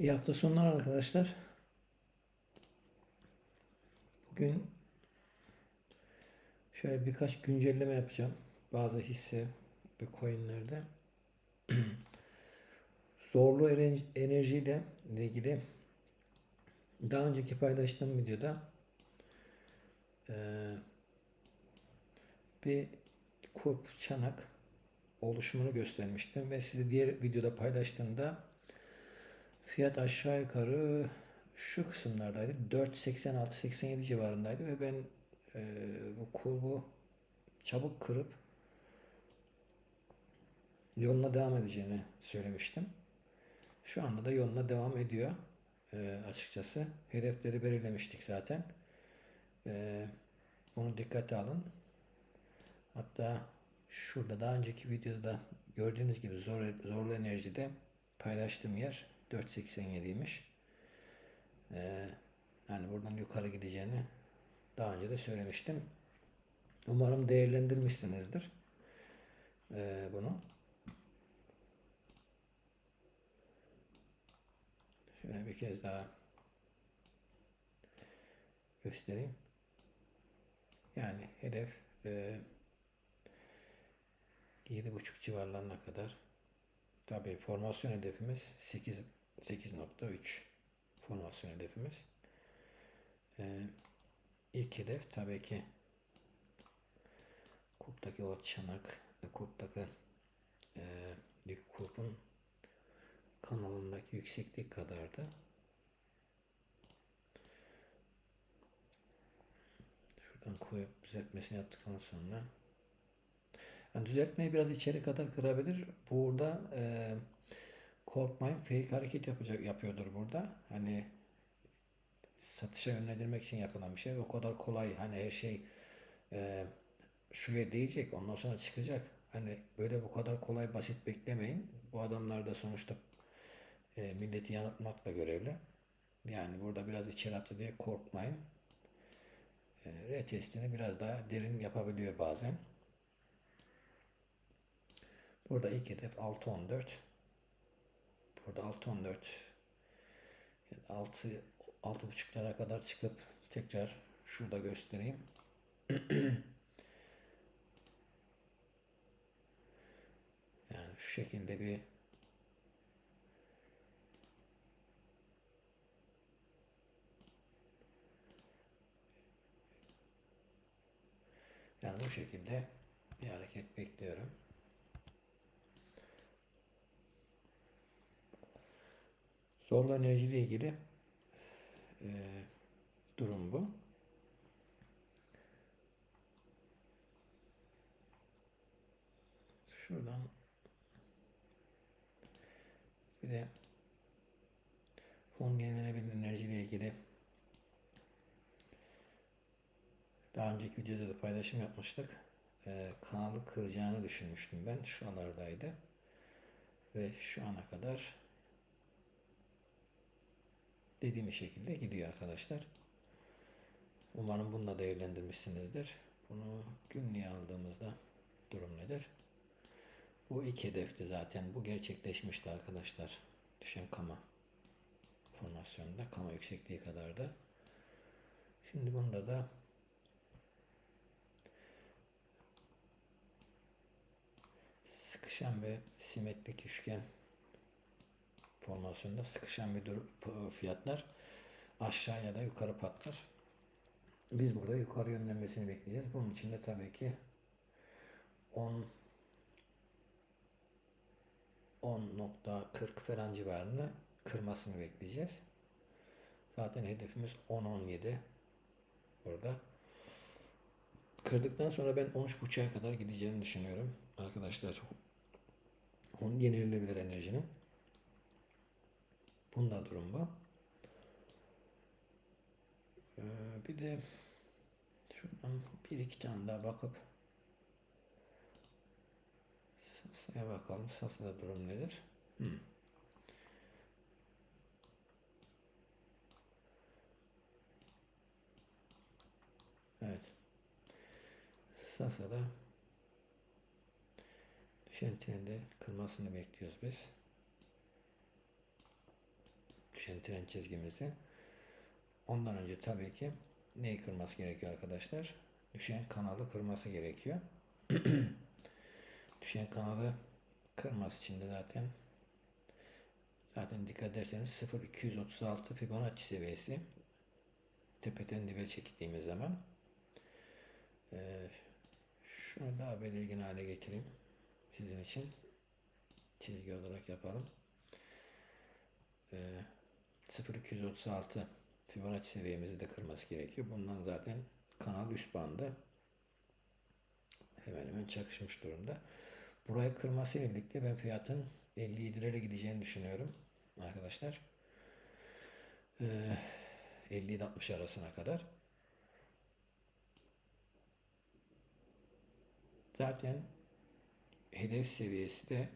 İyi hafta sonları arkadaşlar. Bugün şöyle birkaç güncelleme yapacağım. Bazı hisse ve coinlerde. Zorlu ener- enerjiyle ilgili daha önceki paylaştığım videoda eee, bir kurp çanak oluşumunu göstermiştim ve size diğer videoda paylaştığımda fiyat aşağı yukarı şu kısımlardaydı. 4.86-87 civarındaydı ve ben eee, bu kurbu çabuk kırıp yoluna devam edeceğini söylemiştim. Şu anda da yoluna devam ediyor eee, açıkçası. Hedefleri belirlemiştik zaten. Eee, bunu dikkate alın. Hatta şurada daha önceki videoda da gördüğünüz gibi zor, zorlu enerjide paylaştığım yer 4.87'ymiş. Ee, yani buradan yukarı gideceğini daha önce de söylemiştim. Umarım değerlendirmişsinizdir ee, bunu. Şöyle bir kez daha göstereyim. Yani hedef e, 7.5 civarlarına kadar. Tabii formasyon hedefimiz 8 8.3 formasyon hedefimiz. Ee, ilk hedef tabii ki kurttaki o çanak ve kurttaki e, kurpun kanalındaki yükseklik kadardı. Şuradan koyup düzeltmesini yaptıktan sonra yani düzeltmeyi biraz içeri kadar kırabilir. Burada e, korkmayın fake hareket yapacak yapıyordur burada. Hani satışa yönlendirmek için yapılan bir şey. O kadar kolay hani her şey e, şuraya değecek ondan sonra çıkacak. Hani böyle bu kadar kolay basit beklemeyin. Bu adamlar da sonuçta e, milleti yanıltmakla görevli. Yani burada biraz içeri attı diye korkmayın. E, retestini biraz daha derin yapabiliyor bazen. Burada ilk hedef 6.14. Burada 6.14 6 6.5'lara kadar çıkıp tekrar şurada göstereyim. Yani şu şekilde bir yani bu şekilde bir hareket bekliyorum. Zorlu enerji ile ilgili e, durum bu. Şuradan bir de fon yenilenebilir enerji ile ilgili daha önceki videoda da paylaşım yapmıştık. E, kanalı kıracağını düşünmüştüm ben. Şuralardaydı. Ve şu ana kadar dediğim şekilde gidiyor arkadaşlar. Umarım bunu da değerlendirmişsinizdir. Bunu günlüğe aldığımızda durum nedir? Bu iki hedefti zaten. Bu gerçekleşmişti arkadaşlar. Düşen kama formasyonunda kama yüksekliği kadardı. Şimdi bunda da sıkışan ve simetrik üçgen formasyonda sıkışan bir dur fiyatlar aşağı ya da yukarı patlar. Biz burada yukarı yönlenmesini bekleyeceğiz. Bunun için de tabii ki 10 10.40 falan civarını kırmasını bekleyeceğiz. Zaten hedefimiz 10-17 burada. Kırdıktan sonra ben 13.5'a kadar gideceğini düşünüyorum. Arkadaşlar onun yenilenebilir enerjinin. Bunda durum bu. Ee, bir de şuradan bir iki tane daha bakıp Sasa'ya bakalım. Sasa'da durum nedir? Hmm. Evet. Sasa'da düşen trendi kırmasını bekliyoruz biz. Düşen tren çizgimizi. Ondan önce tabii ki neyi kırması gerekiyor arkadaşlar? Düşen kanalı kırması gerekiyor. düşen kanalı kırması için de zaten zaten dikkat ederseniz 0.236 Fibonacci seviyesi tepeden dibe çektiğimiz zaman ee, şunu daha belirgin hale getireyim sizin için çizgi olarak yapalım. Ee, 0.236 Fibonacci seviyemizi de kırması gerekiyor. Bundan zaten kanal üst bandı hemen hemen çakışmış durumda. Burayı kırması ile birlikte ben fiyatın 57'lere gideceğini düşünüyorum arkadaşlar. Ee, 50-60 arasına kadar. Zaten hedef seviyesi de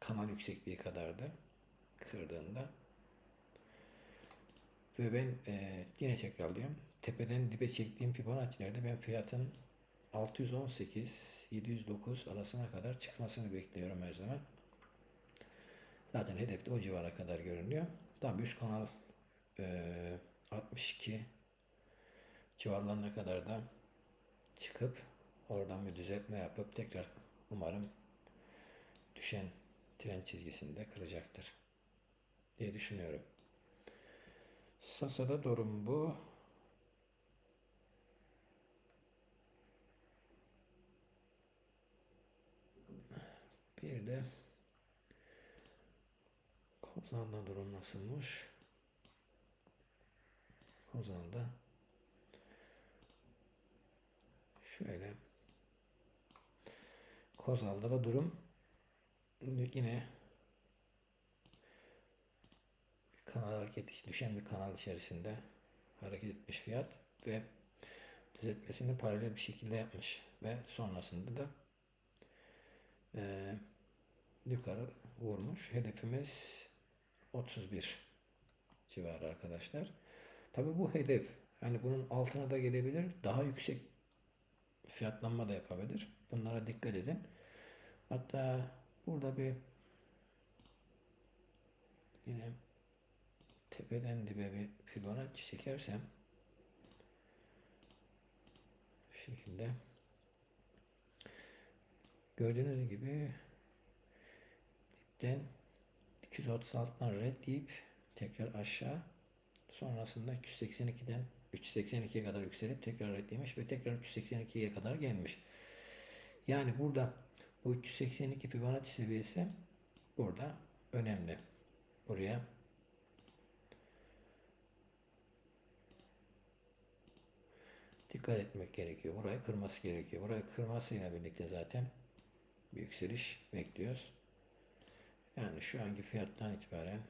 kanal yüksekliği kadardı kırdığında. Ve ben e, yine tekrarlıyorum. Tepeden dibe çektiğim Fibonacci'lerde ben fiyatın 618-709 arasına kadar çıkmasını bekliyorum her zaman. Zaten hedefte o civara kadar görünüyor. Tabi üst kanal e, 62 civarlarına kadar da çıkıp oradan bir düzeltme yapıp tekrar umarım düşen tren çizgisini de kıracaktır diye düşünüyorum. Sasa'da durum bu. Bir de Kozan'da durum nasılmış? Kozan'da şöyle Kozal'da da durum yine kanal hareketi düşen bir kanal içerisinde hareket etmiş fiyat ve düzeltmesini paralel bir şekilde yapmış ve sonrasında da e, yukarı vurmuş. Hedefimiz 31 civarı arkadaşlar. Tabi bu hedef yani bunun altına da gelebilir. Daha yüksek fiyatlanma da yapabilir. Bunlara dikkat edin. Hatta burada bir yine tepeden dibe bir Fibonacci çekersem bu şekilde gördüğünüz gibi dipten 236'dan red deyip tekrar aşağı sonrasında 282'den 382'ye kadar yükselip tekrar reddemiş ve tekrar 382'ye kadar gelmiş. Yani burada bu 382 Fibonacci seviyesi burada önemli. Buraya dikkat etmek gerekiyor. Burayı kırması gerekiyor. Burayı kırmasıyla birlikte zaten bir yükseliş bekliyoruz. Yani şu anki fiyattan itibaren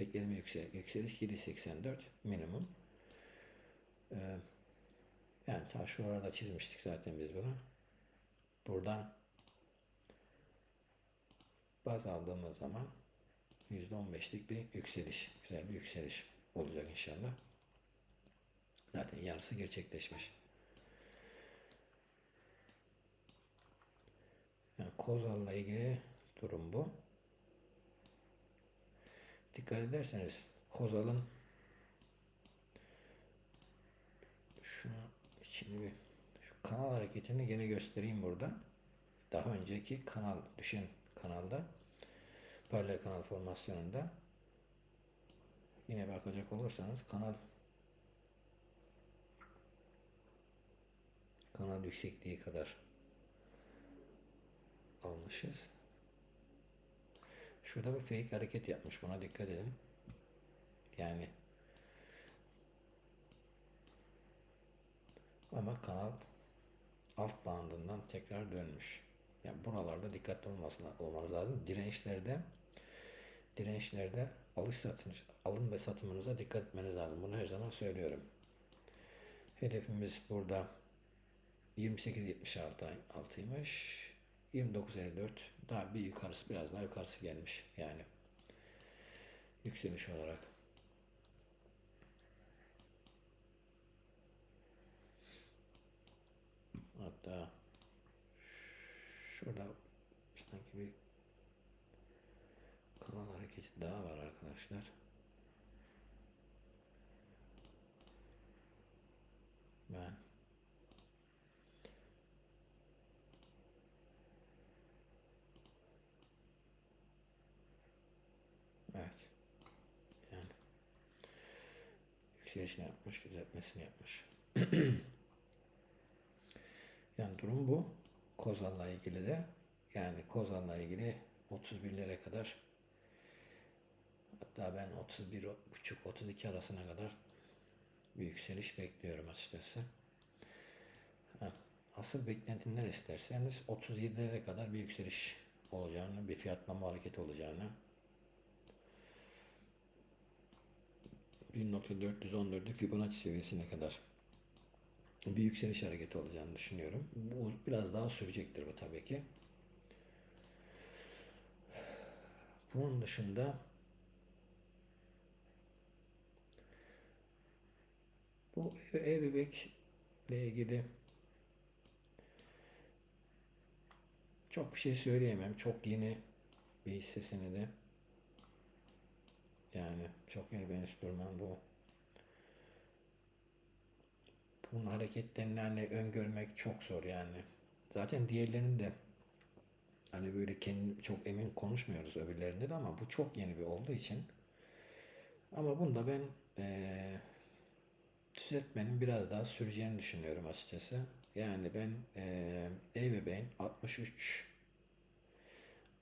beklediğim yüksel yükseliş 7.84 minimum. Ee, yani ta şuralarda çizmiştik zaten biz bunu. Buradan baz aldığımız zaman %15'lik bir yükseliş, güzel bir yükseliş olacak inşallah. Zaten yarısı gerçekleşmiş. Yani Kozal'la ilgili durum bu. Dikkat ederseniz Kozal'ın şunu şimdi bir şu kanal hareketini gene göstereyim burada. Daha önceki kanal düşen kanalda paralel kanal formasyonunda yine bakacak olursanız kanal kanal yüksekliği kadar almışız. Şurada bir fake hareket yapmış. Buna dikkat edin. Yani ama kanal alt bandından tekrar dönmüş. Yani buralarda dikkatli olmasına olmanız lazım. Dirençlerde dirençlerde alış satın alım ve satımınıza dikkat etmeniz lazım. Bunu her zaman söylüyorum. Hedefimiz burada 28.76 altıymış. 29.54 daha bir yukarısı biraz daha yukarısı gelmiş yani yükseliş olarak. Hatta şurada sanki bir kanal hareketi daha var arkadaşlar. Ben Evet. Yani yükselişini yapmış, düzeltmesini yapmış. Yani durum bu. Kozal'la ilgili de yani Kozal'la ilgili 31'lere kadar hatta ben 31.5-32 arasına kadar bir yükseliş bekliyorum açıkçası. Asıl beklentim neresi isterseniz 37'lere kadar bir yükseliş olacağını, bir fiyatlama hareketi olacağını 1.414'lük Fibonacci seviyesine kadar bir yükseliş hareketi olacağını düşünüyorum. Bu biraz daha sürecektir bu tabii ki. Bunun dışında bu e-bebekle ilgili çok bir şey söyleyemem. Çok yeni bir hisse senedi. Yani çok bir enstrüman bu. Bunun hareketlerini hani öngörmek çok zor yani. Zaten diğerlerinin de hani böyle kendi çok emin konuşmuyoruz öbürlerinde de ama bu çok yeni bir olduğu için. Ama bunda ben eee düzeltmenin biraz daha süreceğini düşünüyorum açıkçası. Yani ben eee ebeveyn 63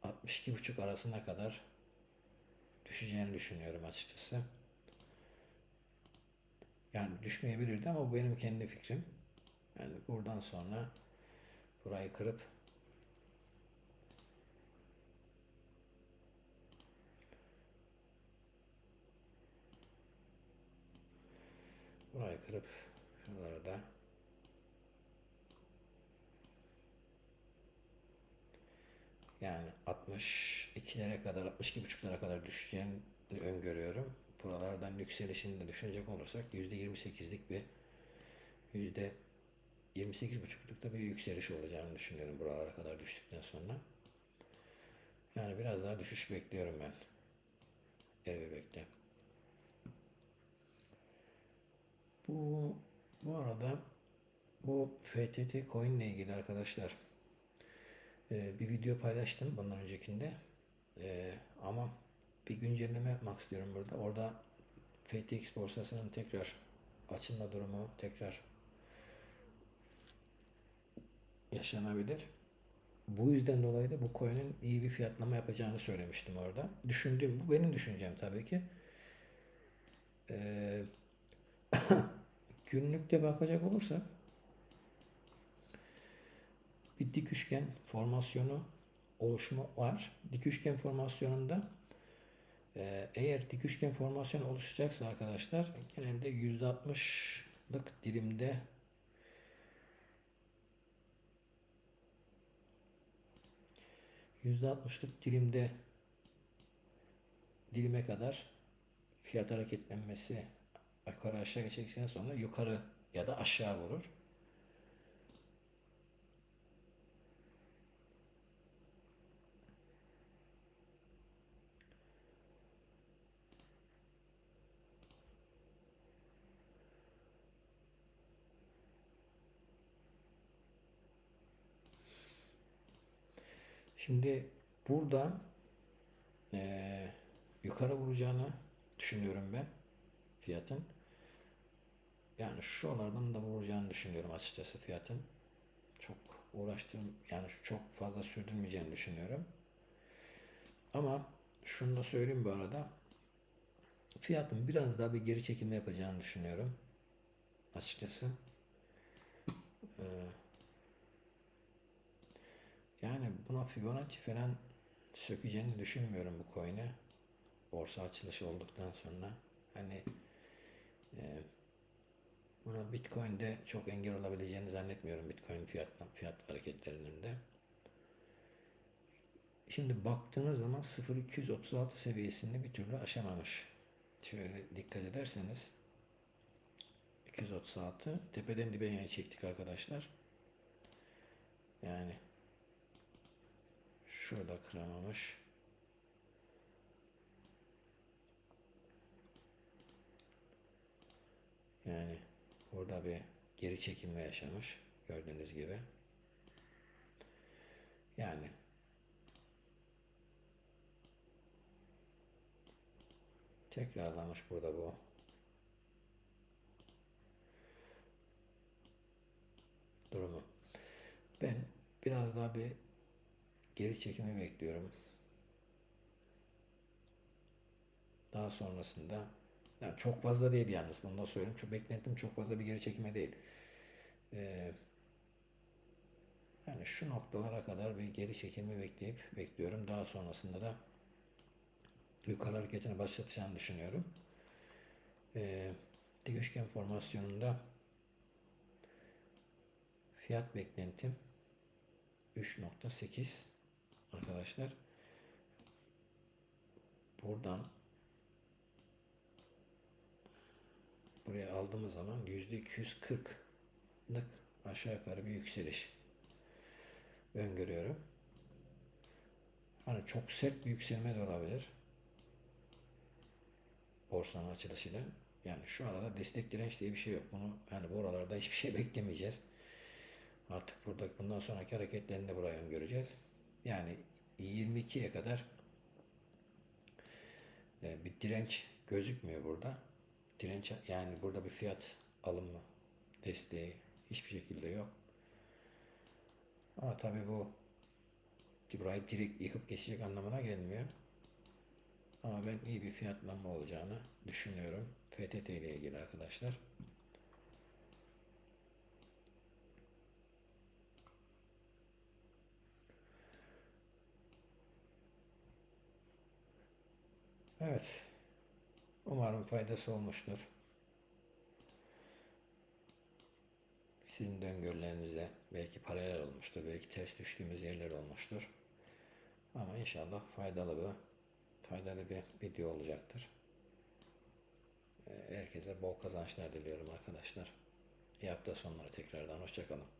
62,5 arasına kadar düşeceğini düşünüyorum açıkçası. Yani düşmeyebilirdi ama bu benim kendi fikrim. Yani buradan sonra burayı kırıp burayı kırıp şuraları da yani 62'lere kadar 62,5'lara kadar düşeceğini öngörüyorum. Buralardan yükselişini de düşünecek olursak %28'lik bir yüzde 28,5'lukta bir yükseliş olacağını düşünüyorum buralara kadar düştükten sonra. Yani biraz daha düşüş bekliyorum ben. Ev bekle. Bu bu arada bu FTT coin ile ilgili arkadaşlar e, bir video paylaştım bundan öncekinde. E, ama bir güncelleme yapmak istiyorum burada. Orada FTX borsasının tekrar açılma durumu tekrar yaşanabilir. Bu yüzden dolayı da bu coin'in iyi bir fiyatlama yapacağını söylemiştim orada. Düşündüğüm, bu benim düşüncem tabii ki. Ee, günlükte bakacak olursak bir dik üçgen formasyonu oluşumu var. Dik üçgen formasyonunda e, eğer dik üçgen formasyon oluşacaksa arkadaşlar genelde %60'lık dilimde %60'lık dilimde dilime kadar fiyat hareketlenmesi yukarı aşağı geçtikten sonra yukarı ya da aşağı vurur. Şimdi burada eee, yukarı vuracağını düşünüyorum ben fiyatın. Yani şuralardan da vuracağını düşünüyorum açıkçası fiyatın. Çok uğraştım yani çok fazla sürdürmeyeceğini düşünüyorum. Ama şunu da söyleyeyim bu arada. Fiyatın biraz daha bir geri çekilme yapacağını düşünüyorum. Açıkçası. Ee, yani buna Fibonacci falan sökeceğini düşünmüyorum bu coin'e. Borsa açılışı olduktan sonra. Hani e, buna Bitcoin'de çok engel olabileceğini zannetmiyorum Bitcoin fiyat, fiyat hareketlerinin de. Şimdi baktığınız zaman 0.236 seviyesini bir türlü aşamamış. Şöyle dikkat ederseniz 236 tepeden dibe yine çektik arkadaşlar. Yani Şurada kıramamış. Yani burada bir geri çekilme yaşamış gördüğünüz gibi. Yani tekrarlamış burada bu. durumu. Ben biraz daha bir geri çekimi bekliyorum. Daha sonrasında yani çok fazla değil yalnız bunu da söyleyeyim. Çok beklentim çok fazla bir geri çekime değil. Ee, yani şu noktalara kadar bir geri çekilme bekleyip bekliyorum. Daha sonrasında da yukarı hareketini başlatacağını düşünüyorum. Ee, dik üçgen formasyonunda fiyat beklentim 3.8 arkadaşlar. Buradan buraya aldığımız zaman %240'lık aşağı yukarı bir yükseliş öngörüyorum. Hani çok sert bir yükselme de olabilir. Borsanın açılışıyla. Yani şu arada destek direnç diye bir şey yok. Bunu hani bu aralarda hiçbir şey beklemeyeceğiz. Artık burada bundan sonraki hareketlerini de buraya öngöreceğiz. Yani 22'ye kadar e, bir direnç gözükmüyor burada. Direnç yani burada bir fiyat alımı desteği hiçbir şekilde yok. Ama tabii bu burayı direkt yıkıp geçecek anlamına gelmiyor. Ama ben iyi bir fiyatlanma olacağını düşünüyorum. FTT ile ilgili arkadaşlar. Evet. Umarım faydası olmuştur. Sizin de öngörülerinize belki paralel olmuştur, belki ters düştüğümüz yerler olmuştur. Ama inşallah faydalı bir faydalı bir video olacaktır. Ee, Herkese bol kazançlar diliyorum arkadaşlar. İyi hafta sonları tekrardan. Hoşçakalın.